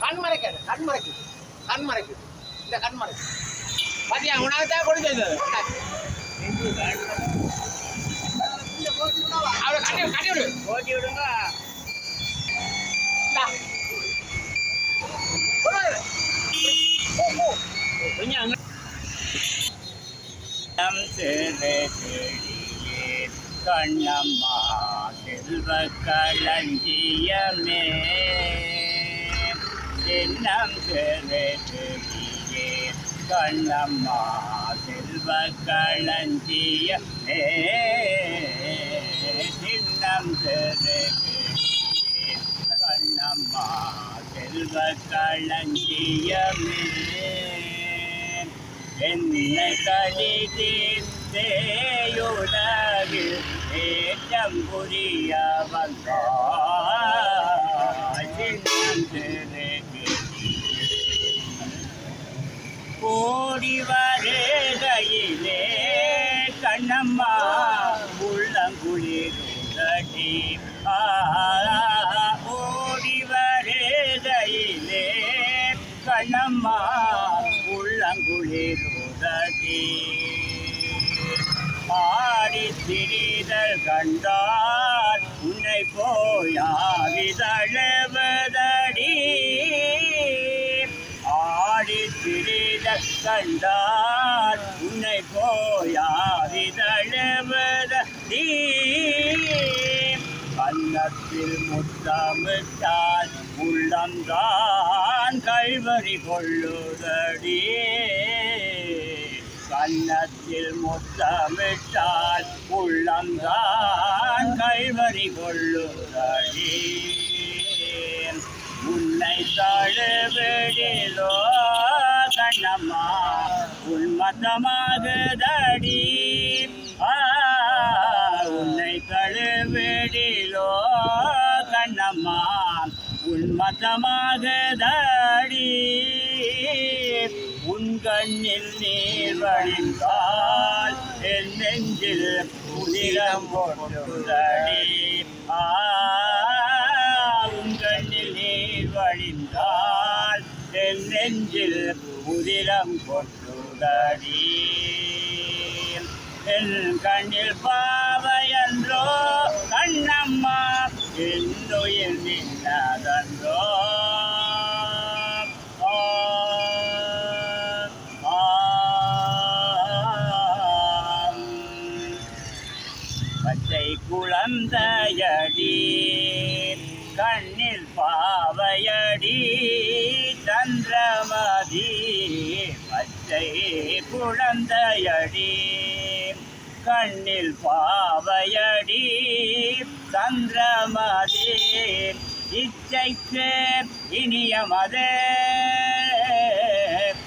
கண் மறைக்காது கண் மறைக்குது கண் மறைக்குது இந்த கண் மறைக்கு பாத்தியா உனக்கு தான் கொடுத்தது அவளை கட்டி கட்டி விடு. ஓட்டி விடுங்க. கண்ணம்மா செல்வ களஞ்சியமே சின்னம் சிறு கண்ணம்மா செல்வ களஞ்சிய சின்னம் சிறு கண்ணம்மா செல்வ களஞ்சியமே என்னை கழிதேயுலகில் ஏற்றம் புரிய வந்தோ சின்னம் சிறுகு ஓடி கண்ணம்மா உள்ளங்குளிருந்தடி. ஆ கண்ணம்மா உள்ளங்குளிருந்தடி. ஆடி திரிதல் கண்டால் உன்னை போயாவிதழுவதடி கண்டால் உன்னை போயாவிதழுவதடி கன்னத்தில் முத்தமிட்டால் உள்ளந்தான் கல்வரி கொள்ளுதடி. கன்னத்தில் முத்தமிட்டால் உள்ளந்தான் கைவரி கொள்ளுதடி. உன்னை தழுவிடிலோ அம்மா உன்மத்தமாகுதடி ஆ, உன்னை கழுவிடிலோ கண்ணம்மா உன்மத்தமாகுதடி உன் கண்ணில் நீர் வழிந்தால் என் நெஞ்சில் உயிரம் போட்டுதடி. என் நெஞ்சில் உதிரம் கொட்டுதடி. என் கண்ணில் பாவையன்றோ கண்ணம்மா என்னுயிர் நின்றதன்றோ. பச்சை குழந்தையடி கண்ணில் பாவையடி. சந்திரமதி பச்சை குழந்தையடி. கண்ணில் பாவையடி சந்திரமதி. இச்சைக்கு இனியமதே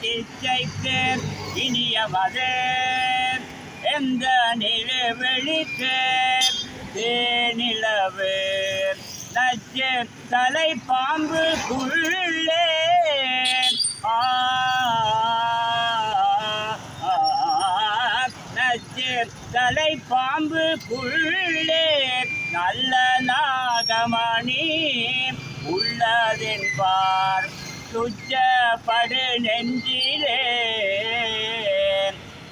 இச்சைக்கு இனியமதே எந்த நிலவெளிக்கு தேனிலவு? நச்சு தலை பாம்பு குள்ளே ஆ தலை பாம்பு புள்ளே நல்ல நாகமணி உள்ளதென்பார் துச்சப்படு நெஞ்சிலே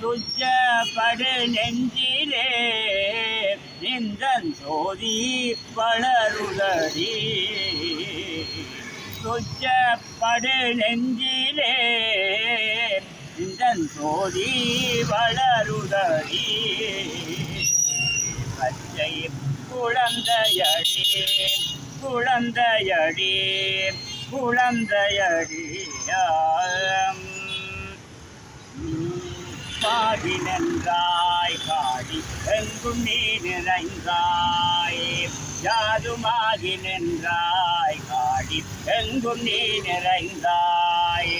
துச்சப்படு நெஞ்சிலே நின்றன் சோதி வளருதடி துச்சப்படு நெஞ்சிலே. இந்த சோதி வளருதடி பச்சை குழந்தையடி குழந்தையடி குழந்தையடியம். பாடி நன்றாய் பாடி எங்கும் நீ நிறைந்தாய். யாருமாகி நின்றாய் காடி எங்கும் நீ நிறைந்தாய்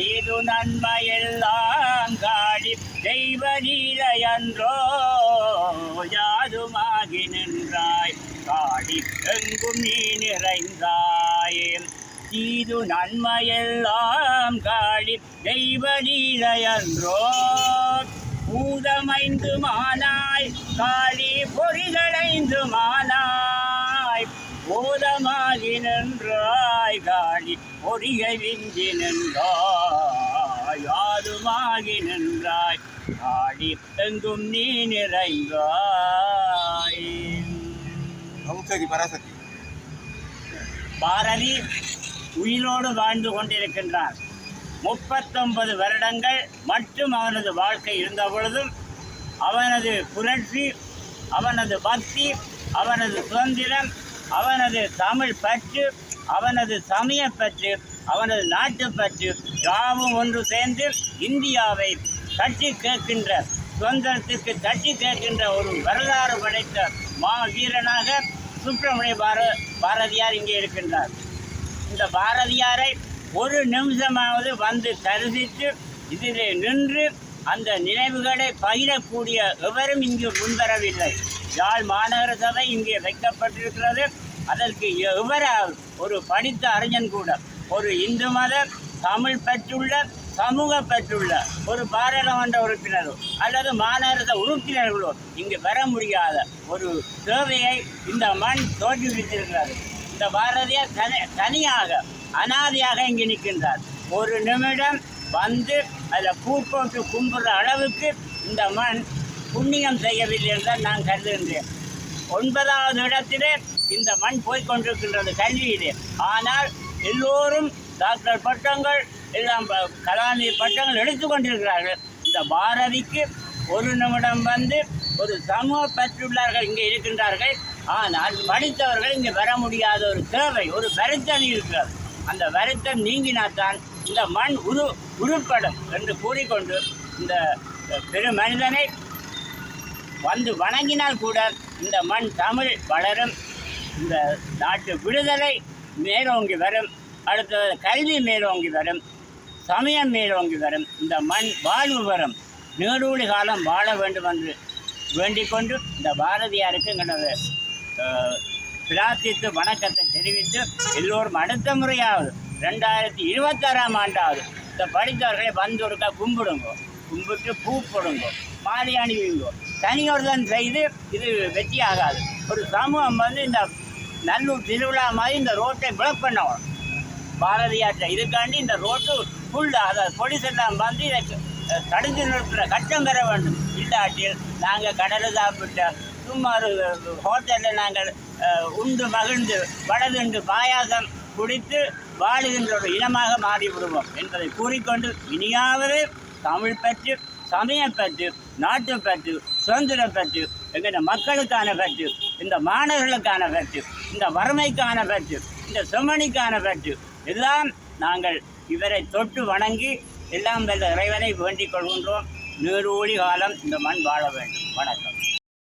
இது நன்மையெல்லாம் காடி தெய்வ நீலையன்றோ யாதுமாகி நின்றாய். காடி எங்கும் நீ நிறைந்தாய் தீது நன்மையெல்லாம் காடி தெய்வ நீலையன்றோ பூதமைந்து மானாய் காளி பொறிகளைந்து மானாய் போதமாகி நின்றாய் காளி பொறியை விஞ்சி நின்றாய் யாதுமாகி நின்றாய் காளி எங்கும் நீ நிறைந்தாய். சரி பராசக்தி. பாரதி உயிரோடு வாழ்ந்து கொண்டிருக்கின்றான் முப்பத்தொன்பது வருடங்கள் மட்டும் அவனது வாழ்க்கை இருந்த பொழுதும் அவனது புரட்சி அவனது பக்தி அவனது சுதந்திரம் அவனது தமிழ் பற்று அவனது சமய பற்று அவனது நாட்டுப்பற்று யாவும் ஒன்று சேர்ந்து இந்தியாவை தட்டி கேட்கின்ற சுதந்திரத்திற்கு தட்டி கேட்கின்ற ஒரு வரலாறு படைத்த மா வீரனாக சுப்பிரமணிய பார பாரதியார் இங்கே இருக்கின்றார். இந்த பாரதியாரை ஒரு நிமிஷமாவது வந்து தரிசித்து இதிலே நின்று அந்த நினைவுகளை பகிரக்கூடிய எவரும் இங்கு முன்வரவில்லை. யாழ் மாநகர சபை இங்கே வைக்கப்பட்டிருக்கிறது. அதற்கு எவர ஒரு படித்த அறிஞன் கூட ஒரு இந்து மத தமிழ் பெற்றுள்ள சமூக பெற்றுள்ள ஒரு பாராளுமன்ற உறுப்பினரோ அல்லது மாநகர உறுப்பினர்களோ இங்கு வர முடியாத ஒரு தேவையை இந்த மண் தோற்றுவித்திருக்கிறது இந்த பாரதியார் தனி தனியாக அனாதையாக இங்கு நிற்கின்றார். ஒரு நிமிடம் வந்து அதில் பூ போட்டு அளவுக்கு இந்த மண் புண்ணியம் செய்யவில்லை என்று நான் கருதுகின்றேன். ஒன்பதாவது இடத்திலே இந்த மண் போய்கொண்டிருக்கின்றது கல்வியிலே ஆனால் எல்லோரும் டாக்டர் பட்டங்கள் எல்லாம் கலாநிதி பட்டங்கள் எடுத்து கொண்டிருக்கிறார்கள். இந்த பாரதிக்கு ஒரு நிமிடம் வந்து ஒரு சமூக பெற்றுள்ளார்கள் இங்கே இருக்கின்றார்கள். ஆனால் படித்தவர்கள் இங்கே வர முடியாத ஒரு தேவை ஒரு வருத்தம் இருக்கிறது. அந்த வருத்தம் நீங்கினால்தான் இந்த மண் உரு உருப்படும் என்று கூறிக்கொண்டு இந்த பெரு மனிதனை வந்து வணங்கினால் கூட இந்த மண் தமிழ் வளரும். இந்த நாட்டு விடுதலை மேலோங்கி வரும். அடுத்தது கல்வி மேலோங்கி வரும். சமயம் மேலோங்கி வரும். இந்த மண் வாழ்வு வரும். நீடூழி காலம் வாழ வேண்டும் என்று வேண்டிக்கொண்டு இந்த பாரதியாருக்கு எங்களது பிரார்த்தித்து வணக்கத்தை தெரிவித்து எல்லோரும் அடுத்த முறையாவது ரெண்டாயிரத்தி இருபத்தாறாம் ஆண்டாவது. இந்த படித்தவர்களை வந்து ஒருக்கா கும்பிடுங்க. கும்பிட்டு பூ போடுங்க. மாலை அணிவிங்க. தனியொருதன் செய்து இது வெற்றி ஆகாது. ஒரு சமூகம் வந்து இந்த நல்லூர் திருவிழா மாதிரி இந்த ரோட்டை பிளாக் பண்ணணும். பாரதியாற்ற இதுக்காண்டி இந்த ரோட்டு ஃபுல்லாக அதை போலீஸ் எல்லாம் வந்து இதை தடுத்து நிறுத்துகிற கட்டம் பெற வேண்டும். இல்லாட்டில் நாங்கள் கடலில் சாப்பிட்ட சும்மா ஒரு ஹோட்டலில் நாங்கள் உண்டு மகிழ்ந்து வடதுண்டு பாயாசம் குடித்து வாழுகின்ற ஒரு இனமாக மாறிவிடுவோம் என்பதை கூறிக்கொண்டு இனியாவது தமிழ் பற்றி சமயம் பற்றி நாட்டு பற்றி சுதந்திரம் பற்றி எங்கள் மக்களுக்கான பற்றி இந்த மாணவர்களுக்கான பற்றி இந்த வறுமைக்கான பற்றி இந்த செம்மணிக்கான பற்றி எல்லாம் நாங்கள் இவரை தொட்டு வணங்கி எல்லாம் வல்ல இறைவனை வேண்டிக் கொள்கின்றோம். நீரூழி காலம் இந்த மண் வாழ வேண்டும். வணக்கம்.